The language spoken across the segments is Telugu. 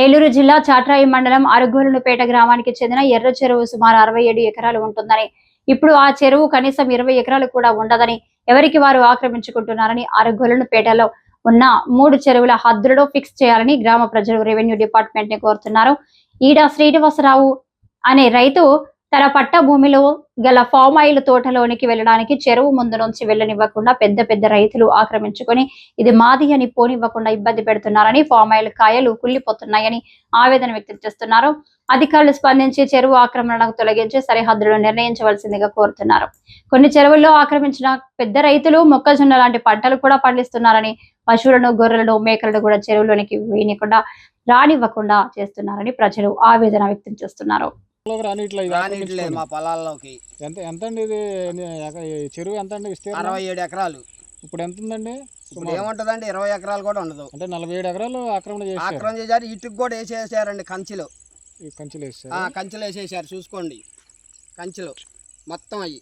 ఏలూరు జిల్లా చాట్రాయి మండలం అరుగులనుపేట గ్రామానికి చెందిన ఎర్ర చెరువు సుమారు అరవై ఏడు ఎకరాలు ఉంటుందని. ఇప్పుడు ఆ చెరువు కనీసం ఇరవై ఎకరాలు కూడా ఉండదని ఎవరికి వారు ఆక్రమించుకుంటున్నారని అరుగులనుపేటలో ఉన్న మూడు చెరువుల హద్దులను ఫిక్స్ చేయాలని గ్రామ ప్రజలు రెవెన్యూ డిపార్ట్మెంట్ని కోరుతున్నారు. ఈడ శ్రీనివాసరావు అనే రైతు తన పట్ట భూమిలో గల ఫామ్ ఆయిల్ తోటలోనికి వెళ్ళడానికి చెరువు ముందు నుంచి వెళ్ళనివ్వకుండా పెద్ద పెద్ద రైతులు ఆక్రమించుకొని ఇది మాది అని పోనివ్వకుండా ఇబ్బంది పెడుతున్నారని ఫామ్ ఆయిల్ కాయలు కుళ్ళిపోతున్నాయని ఆవేదన వ్యక్తం చేస్తున్నారు. అధికారులు స్పందించి చెరువు ఆక్రమణకు తొలగించి సరిహద్దులను నిర్ణయించవలసిందిగా కోరుతున్నారు. కొన్ని చెరువుల్లో ఆక్రమించిన పెద్ద రైతులు మొక్కజొన్న లాంటి పంటలు కూడా పండిస్తున్నారని పశువులను గొర్రెలను మేకలను కూడా చెరువులోనికి వేయకుండా రానివ్వకుండా చేస్తున్నారని ప్రజలు ఆవేదన వ్యక్తం చేస్తున్నారు. రానిట్లేదు మా పొలాల్లోకి. ఎంత ఎంత అండి ఇది చెరువు ఎంత అండి విస్తీర్ణం? అరవై ఏడు ఎకరాలు. ఇప్పుడు ఎంత ఉందండి ఇప్పుడు. ఏముంటదండి? ఇరవై ఎకరాలు కూడా ఉండదు. అంటే నలభై ఏడు ఎకరాలు ఆక్రమణ చేశారు. ఆక్రమణ చేశారు. ఇటుకు కూడా వేసేసారండి కంచెలు. కంచెలు వేసారు. ఆ, కంచెలు వేసేసారు. చూసుకోండి. కంచెలు. మొత్తం అయ్యి.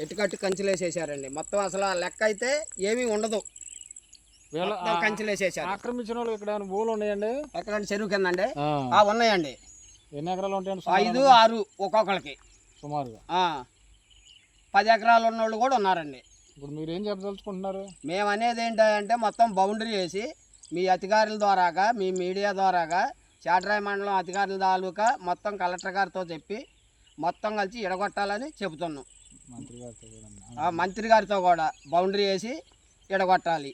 ఎటుకట్టు కంచెలు వేసేసారండి. మొత్తం అసలు లెక్క అయితే ఏమీ ఉండదు. కంచెలు వేసేసారు. ఆక్రమించిన వాళ్ళు ఇక్కడ ఏమైనా భూములు ఉన్నాయండి? ఎక్కడండి చెరువు ఆ. ఆ ఉన్నాయండి. ఎన్ని ఎకరాలు ఉంటాయండి ఐదు? ఆరు ఒక్కొక్కరికి సుమారుగా. ఆ. పది ఎకరాలు ఉన్నోళ్ళు కూడా ఉన్నారండి. ఇప్పుడు మీరు ఏం చెప్పదలుచుకుంటున్నారు? మేము అనేది ఏంటంటే మొత్తం బౌండరీ వేసి మీ అధికారుల ద్వారాగా మీ మీడియా ద్వారాగా చాటరాయి మండలం అధికారుల తాలూకా మొత్తం కలెక్టర్ గారితో చెప్పి మొత్తం కలిసి ఎడగొట్టాలని చెబుతున్నాం. మంత్రి గారితో కూడా ఆ మంత్రి గారితో కూడా బౌండరీ వేసి ఎడగొట్టాలి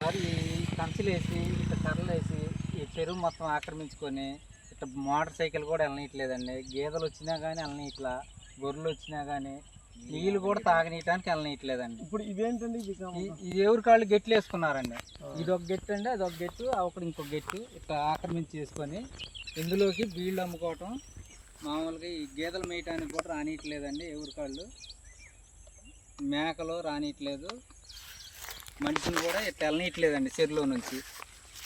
మరి ఈ కంచెలేసి ఇట్లా కర్రలేసి ఈ చెరువు మొత్తం ఆక్రమించుకొని ఇట్లా మోటార్ సైకిల్ కూడా వెళ్ళనీయట్లేదండి. గేదెలు వచ్చినా కానీ వెళ్ళనీయట్లా గొర్రెలు వచ్చినా కానీ నీళ్ళు కూడా తాగనీయటానికి వెళ్ళనీయట్లేదండి. ఇప్పుడు ఇదేంటండి ఈ ఎవరి కాళ్ళు గెట్లు వేసుకున్నారండి. ఇది ఒక గెట్టు అండి అది ఒక గెట్టు ఒకటి ఇంకొక గెట్టు ఇట్లా ఆక్రమించి చేసుకొని ఇందులోకి బీళ్ళు అమ్ముకోవటం మామూలుగా ఈ గేదెలు మేయటానికి కూడా రానియట్లేదండి ఎవరి కాళ్ళు. మేకలు రానియట్లేదు. మనిషిని కూడా ఇట్లా వెళ్ళనీయట్లేదండి చెరువులో నుంచి.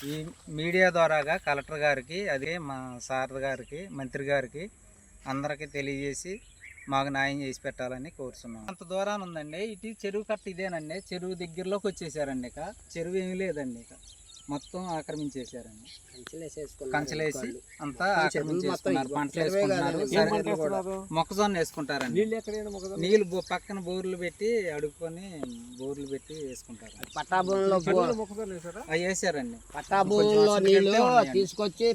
ఈ మీడియా ద్వారాగా కలెక్టర్ గారికి అదే మా సార్ గారికి మంత్రి గారికి అందరికీ తెలియజేసి మాకు న్యాయం చేసి పెట్టాలని కోరుతున్నాం అంత దూరాన్ని ఉందండి. ఇటు చెరువు కట్ట ఇదేనండి. చెరువు దగ్గరలోకి వచ్చేసారండి ఇక. చెరువు ఏమీ లేదండి ఇక. మొత్తం ఆక్రమించేశారండి. కంచెలేసి అంతా ఆక్రమించేసుకున్నారు. పంటలు వేసుకుంటున్నారు? మొక్కజొన్న వేసుకుంటారండి. నీళ్ళు? నీళ్ళు పక్కన బోర్లు పెట్టి అడుక్కొని బోర్లు పెట్టి వేసుకుంటారు. పట్టాభూమిలో వేసారండి పట్టాభూమిలో నీళ్ళు తీసుకొచ్చి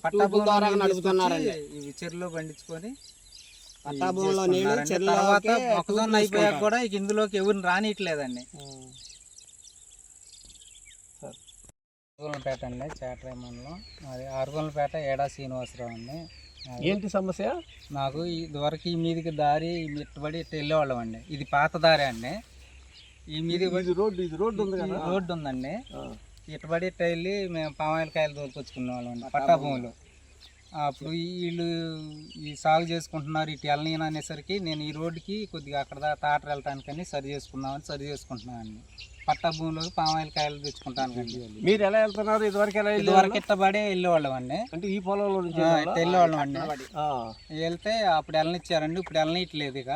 ద్వారా నడుపుతున్నారండి. ఇవి చెరువులో పండించుకొని పట్టాభూమిలో. చెరువులోకి తర్వాత మొక్కజొన్న అయిపోయాక. కూడా ఇక ఇందులోకి ఎవరిని రానియట్లేదండి. ఆరుగొండపేట అండి చేటరాయి మండలం అది ఆరుగొండపేట ఏడా శ్రీనివాసరావు అండి. ఏంటి సమస్య? నాకు ఇదివరకు ఈ మీదికి దారి మిట్టబడి ఇట్లా వెళ్ళేవాళ్ళం అండి. ఇది పాత దారి అండి. ఈ మీది రోడ్డు ఇది రోడ్డు ఉంది కదా? రోడ్డు ఉందండి. ఇటుబడి ఇట్లా వెళ్ళి మేము పామాయిల కాయలు తోలుకొచ్చుకునే వాళ్ళం అండి పట్టా భూములు అప్పుడు వీళ్ళు ఈ సాగు చేసుకుంటున్నారు ఇటు వెళ్ళనీయను అనేసరికి నేను ఈ రోడ్డుకి కొద్దిగా అక్కడ తాటర వెళ్ళటానికని సరి చేసుకుందామని సరి చేసుకుంటున్నానండి. పట్టా భూమిలోకి పామాయిల కాయలు తెచ్చుకుంటానికండి మీరు ఎలా వెళ్తున్నారు? ఇదివరకు ఎలా ఇదివరకు ఇట్టబడే వెళ్ళేవాళ్ళం అండి. అంటే ఈ పొలంలో నుంచి వెళ్ళేవాళ్ళం అండి. వెళ్తే అప్పుడు వెళ్ళనిచ్చారండి. ఇప్పుడు వెళ్ళనీయట్లేదు ఇక.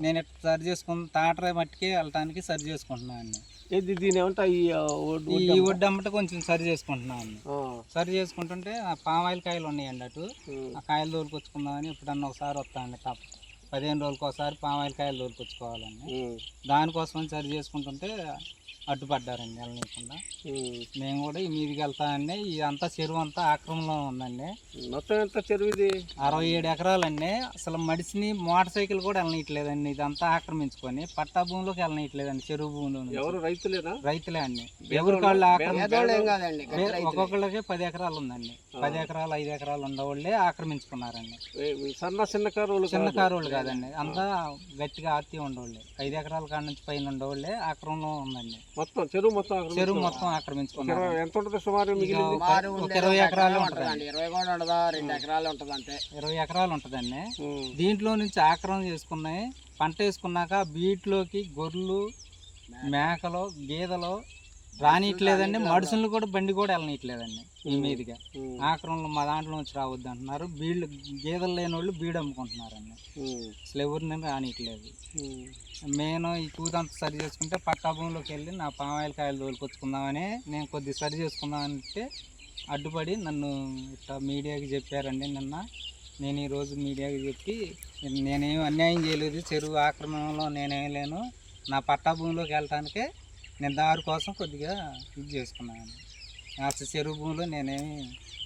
నేను ఇట్ట సరి చేసుకుని తాటర మట్టికి వెళ్ళటానికి సరి చేసుకుంటున్నాను అండి. ఏది దీని ఏమంటా ఈ ఒడ్డు- అమ్మట కొంచెం సరి చేసుకుంటున్నాను సరి చేసుకుంటుంటే ఆ పామాయిల్ కాయలు ఉన్నాయండి అటు. ఆ కాయలు తోలుకొచ్చుకుందామని ఎప్పుడన్నా ఒకసారి వస్తానండి తప్ప పదిహేను రోజులకు ఒకసారి పామాయిల్ కాయలు తోలుకొచ్చుకోవాలండి. ఉమ్, దానికోసం సరి చేసుకుంటుంటే అడ్డుపడ్డారండి వెళ్ళనీయకుండా ఉమ్. మేము. కూడా ఈ మీదికి వెళ్తామండి. ఇదంతా చెరువు అంతా ఆక్రమంలో ఉందండి. మొత్తం ఎంత చెరువు ఇది? అరవై ఏడు ఎకరాలండి. అసలు మడిసిని మోటార్ సైకిల్ కూడా వెళ్ళనీయట్లేదండి. ఇదంతా ఆక్రమించుకొని పట్టా భూమిలోకి వెళ్ళనీయట్లేదండి చెరువు భూమిలో. ఎవరు? రైతులేనా? రైతులే అండి. ఎవరి కాళ్ళు. ఒక్కొక్కళ్ళకి పది ఎకరాలు ఉందండి. పది ఎకరాలు ఐదు ఎకరాలు ఉండవాళ్ళే ఆక్రమించుకున్నారండి. ఏ, సన్న చిన్న కారులు చిన్న కారువులు కాదండి. అంతా గట్టిగా ఆర్తి ఉండవాళ్ళే. ఐదు ఎకరాల కాడ నుంచి పైన ఉండవాళ్ళే. ఆక్రమంలో ఉందండి. మొత్తం చెరువు మొత్తం ఆక్రమించుకున్నారు. చెరువు మొత్తం ఆక్రమించుకున్నారు ఇరవై- ఎంత ఉంటుంది సుమారు ఇరవై ఎకరాలు ఎకరం ఉంటుందండి. ఇరవై కూడా ఉండదా? రెండు ఎకరాలు ఉంటుంది ఇరవై ఎకరాలు ఉంటుందండి. దీంట్లో నుంచి ఆక్రమణ చేసుకున్నాయి. పంట వేసుకున్నాక బీట్లోకి గొర్రెలు మేకలు గేదెలు రానియట్లేదండి. మనుషులు కూడా బండి కూడా వెళ్ళనీయట్లేదండి ఈ మీదుగా. ఆక్రమణలు మా దాంట్లో నుంచి రావద్దు అంటున్నారు. బీళ్ళు గేదెలు లేని వాళ్ళు బీడు అమ్ముకుంటున్నారండి. అసలు ఎవరిని రానియట్లేదు. నేను ఈ కూతంతా సరి చేసుకుంటే పట్టా భూమిలోకి వెళ్ళి నా పామాయిల కాయలు తోలుకొచ్చుకుందామని నేను కొద్దిగా సరి చేసుకుందామంటే అడ్డుపడి నన్ను ఇట్లా మీడియాకి చెప్పారండి నిన్న. నేను ఈరోజు మీడియాకి చెప్పి నేనేం అన్యాయం చేయలేదు. చెరువు ఆక్రమణలో నేనేం లేను. నా పట్టా భూమిలోకి వెళ్ళటానికే నేను దారి కోసం కొద్దిగా ఇది చేసుకున్నాను. అసలు చెరువు భూమిలో నేనేమి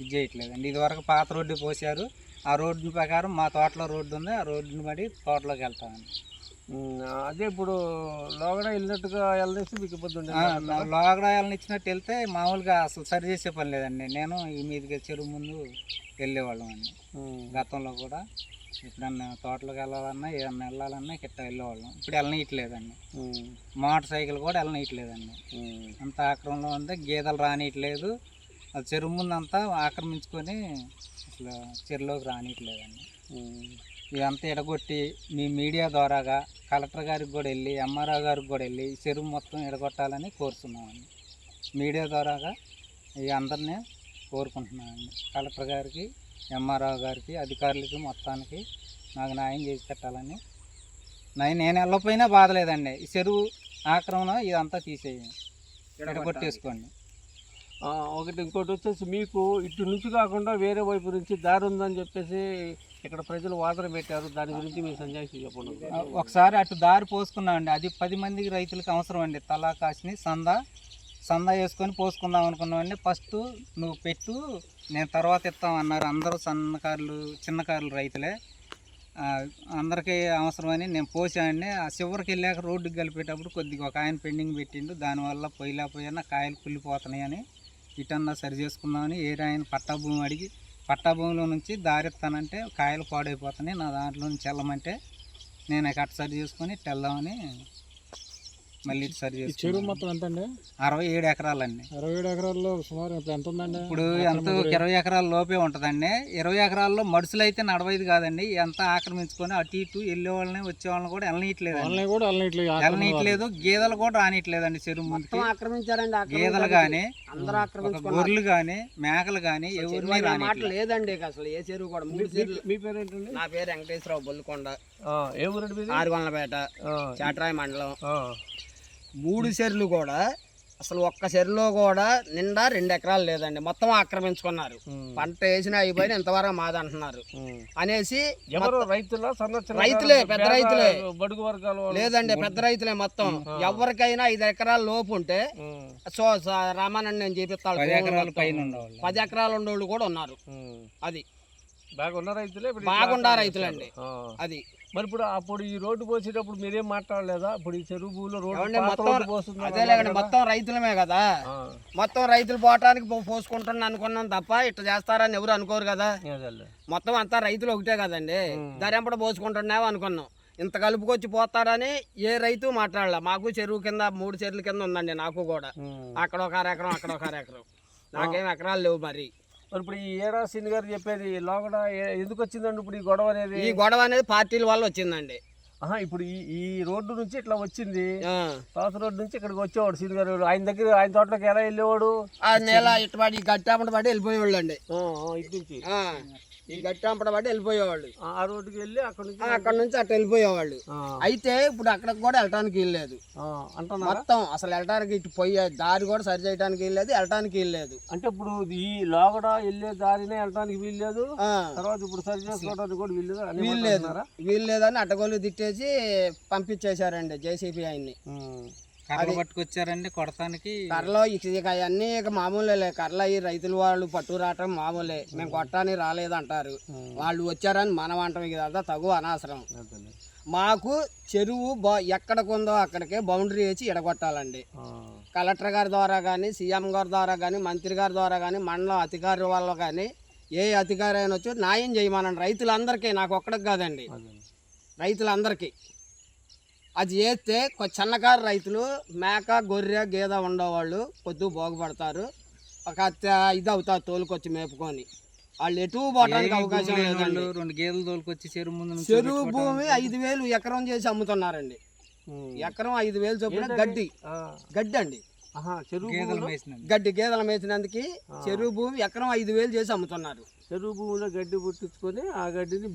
ఇది చేయట్లేదండి. ఇదివరకు పాత రోడ్డు పోసారు ఆ రోడ్డు ప్రకారం మా తోటలో రోడ్డు ఉంది. ఆ రోడ్డుని బట్టి తోటలోకి వెళ్తామండి అదే ఇప్పుడు లోగడ వెళ్ళినట్టుగా వెళ్ళేసి మీకు ఇబ్బంది లోగడాయాలను ఇచ్చినట్టు వెళ్తే మామూలుగా అసలు సరి చేసే పని లేదండి. నేను ఈ మీదకి చెరువు ముందు వెళ్ళేవాళ్ళం అండి. గతంలో కూడా. ఎప్పుడన్నా తోటలోకి వెళ్ళాలన్నా ఏదన్నా వెళ్ళాలన్నా గిట్ట వెళ్ళేవాళ్ళం. ఇప్పుడు వెళ్ళనీయట్లేదండి. మోటార్ సైకిల్ కూడా వెళ్ళనీయట్లేదండి. అంత ఆక్రమణలో ఉంది గేదెలు రానియట్లేదు. ఆ చెరువు ముందు అంతా ఆక్రమించుకొని అసలు చెరువులోకి రానియట్లేదండి. ఇదంతా ఎడగొట్టి మీ మీడియా ద్వారాగా కలెక్టర్ గారికి కూడా వెళ్ళి ఎంఆర్ఓ గారికి కూడా వెళ్ళి చెరువు మొత్తం ఎడగొట్టాలని కోరుతున్నామండి. మీడియా ద్వారాగా ఈ అందరినీ కోరుకుంటున్నామండి. కలెక్టర్ గారికి ఎంఆర్ఓ గారికి అధికారులకి మొత్తానికి నాకు న్యాయం చేసి పెట్టాలని. నేను నేను వెళ్ళకపోయినా బాధ లేదండి ఈ చెరువు ఆక్రమణ ఇదంతా తీసేయండి ఎడగొట్టేసుకోండి ఒకటి ఇంకోటి వచ్చేసి మీకు ఇటు నుంచి కాకుండా వేరే వైపు నుంచి దారి ఉందని చెప్పేసి ఇక్కడ ప్రజలు వాదన పెట్టారు. దాని గురించి మీ సంజాయిషి చెప్పండి. ఒకసారి అటు దారి పోసుకున్నామండి. అది పది మందికి రైతులకు అవసరం అండి. తలా కాసిని సంద సందా వేసుకొని పోసుకుందాం అనుకున్నామండి. ఫస్ట్ నువ్వు పెట్టు నేను తర్వాత ఇస్తాం అన్నారు. అందరూ సన్నకారులు చిన్నకారులు రైతులే. అందరికీ అవసరమని నేను పోసానండి. ఆ చివరికి వెళ్ళాక రోడ్డుకి కలిపేటప్పుడు కొద్దిగా ఒక ఆయన పెండింగ్ పెట్టిండు. దానివల్ల పొయ్యిలా పోయినా కాయలు కుళ్ళిపోతున్నాయని ఇటన్నా సరి చేసుకుందామని ఏ ఆయన పట్టా భూమి అడిగి పట్టా భూమిలో నుంచి దారిస్తానంటే కాయలు పాడైపోతున్నాయి. నా దాంట్లో నుంచి వెళ్ళమంటే నేను కట్ట సరి చేసుకొని వెళ్దామని మళ్ళీ సరి చెరువు మొత్తం ఎంత అండి అరవై ఏడు ఎకరాలండి. ఇరవై ఏడు ఎకరాల్లో సుమారు ఇప్పుడు ఎంత ఉందండి? ఇప్పుడు ఎంత ఇరవై ఎకరాల లోపే ఉంటుందండి. ఇరవై ఎకరాల్లో మడుసులు అయితే నడవైదు కాదండి. ఎంత ఆక్రమించుకొని అటు ఇటు వెళ్ళే వాళ్ళని వచ్చే వాళ్ళని కూడా వెళ్ళనీయట్లేదండి ఆన్లైన్ కూడా వెళ్ళనట్లేదు వెళ్ళనీయట్లేదు. గేదెలు కూడా రానియట్లేదండి చెరువు మొత్తం ఆక్రమించారండి ఆక్రమించారు. గేదెలు కానీ అందరూ ఒక ఆక్రమించుకున్నారు గొర్రెలు కానీ మేకలు కానీ ఎవరిని రానియట్లేదు. లేదండి అసలు ఏ చెరువు కూడా. మూడు చెరువులు. మీ పేరు ఏంటండి నా పేరు వెంకటేశ్వరరావు బొల్లుకొండ. ఆ, ఏ ఆరుగొండపేట ఆ, చాట్రాయి మండలం. ఆ, మూడు చెరువులు కూడా అసలు ఒక్క చెరువులో కూడా నిండా రెండు ఎకరాలు లేదండి. మొత్తం ఆక్రమించుకున్నారు. పంట వేసిన అయిపోయిన ఇంతవరకు మాది అంటున్నారు ఉమ్. అనేసి ఎవరు? రైతుల? పెద్ద పేద రైతులే. బడుగు వర్గాల వాళ్ళు? లేదండి పెద్ద రైతులే మొత్తం. ఎవరికైనా ఐదు ఎకరాల లోపు ఉంటే సో రామానంద్ నేను చేపిస్తాను. పది ఎకరాల పైన ఉండేవాళ్ళు. పది ఎకరాలు ఉండేవాళ్ళు కూడా ఉన్నారు. అది. బాగా ఉన్న రైతులే బాగుండా రైతులండి. అది. మరి ఇప్పుడు అప్పుడు ఈ రోడ్డు పోసేటప్పుడు మీరేం మాట్లాడలేదా? ఇప్పుడు ఈ చెరువు భూమిలో రోడ్డు పోస్తుంది అదే మొత్తం రైతులమే కదా. మొత్తం రైతులు పోవటానికి పో- పోసుకుంటున్నాను అనుకున్నాం తప్ప ఇట్లా చేస్తారని ఎవరు అనుకోరు కదా. మొత్తం అంతా రైతులు ఒకటే కదండి. దరెంపడ పోసుకుంటున్నావు అనుకున్నాం. ఇంత కలుపుకొచ్చి పోతారని ఏ రైతు మాట్లాడలే. మాకు చెరువు కింద మూడు చెరువుల కింద ఉందండి నాకు కూడా. అక్కడ ఒక అర ఎకరం అక్కడ ఒక ఎకరం. నాకేం ఎకరాలు లేవు మరి. ఇప్పుడు ఈ ఏరా సింగ్ గారు చెప్పేది లోగడ ఎందుకు వచ్చిందండి ఇప్పుడు ఈ గొడవ అనేది? ఈ గొడవ అనేది పార్టీల వల్ల వచ్చిందండి. ఆహా, ఇప్పుడు ఈ ఈ రోడ్డు నుంచి ఇట్లా వచ్చింది. ఆ. పాత రోడ్డు నుంచి ఇక్కడికి వచ్చేవాడు సీన్ గారు. ఆయన దగ్గర ఆయన తోటలోకి ఎలా వెళ్ళేవాడు? ఆ నేల ఇటుపడి ఈ గట్టాంపట పడి వెళ్ళిపోయేవాళ్ళు అండి ఇటు నుంచి. ఈ గట్టాంపట పడి వెళ్ళిపోయేవాళ్ళు. ఆ రోడ్డుకి వెళ్ళి అక్కడ నుంచి అక్కడ నుంచి అటు వెళ్ళిపోయేవాళ్ళు. అయితే ఇప్పుడు అక్కడికి కూడా వెళ్ళటానికి ఆ, అంటున్నారా? మొత్తం అసలు వెళ్ళటానికి ఇటు పోయే దారి కూడా సరి చేయడానికి వీల్లేదు వెళ్ళటానికి వీల్లేదు అంటే ఇప్పుడు ఈ లోగడ వెళ్ళే దారినే వెళ్ళడానికి వీల్లేదు ఆ, తర్వాత ఇప్పుడు సరి చేసుకోవడానికి కూడా వీల్లేదు వీల్లేదు? వీల్లేదని అడ్డగోలు తిట్టేసి పంపించేశారండి జేసీబీ ఆయన్ని. కర్రలు పట్టుకొచ్చారండి కొడతానికి. కర్రలో అవన్నీ ఇక మామూలే కర్రలు అయ్యి రైతులు వాళ్ళు పట్టు రావటం మామూలే. మేము కొట్టడానికి రాలేదంటారు. వాళ్ళు వచ్చారని మనం అంటాం. ఇదంతా తగు అనవసరం. మాకు చెరువు బా ఎక్కడికి ఉందో అక్కడికే బౌండరీ వేసి ఎడగొట్టాలండి కలెక్టర్ గారి ద్వారా కానీ సీఎం గారి ద్వారా కానీ మంత్రి గారి ద్వారా కానీ మండలం అధికారి వల్ల కానీ ఏ అధికారి అయినా వచ్చి న్యాయం చేయమనండి. రైతులందరికీ నాకు ఒక్కడికి కాదండి. రైతులందరికీ. అది చేస్తే కొ- చిన్నకారు రైతులు మేక గొర్రె గేదె ఉండేవాళ్ళు పొద్దు బాగుపడతారు. ఒక ఇది అవుతారు తోలుకొచ్చి మేపుకొని. వాళ్ళు ఎటు పోవడానికి అవకాశం లేదండి. రెండు గేదెలు తోలుకొచ్చి చెరువు ముందు చెరువు భూమి ఐదు వేలు ఎకరం చేసి అమ్ముతున్నారండి. ఎకరం ఐదు వేలు చొప్పున? గడ్డి. గడ్డి అండి. చెరువు గడ్డి గేదెలు మేసినందుకు. చెరువు భూమి ఎకరం ఐదు వేలు చేసి అమ్ముతున్నారు. చెరువు భూమిలో గడ్డి పుట్టించుకొని ఆ గడ్డిని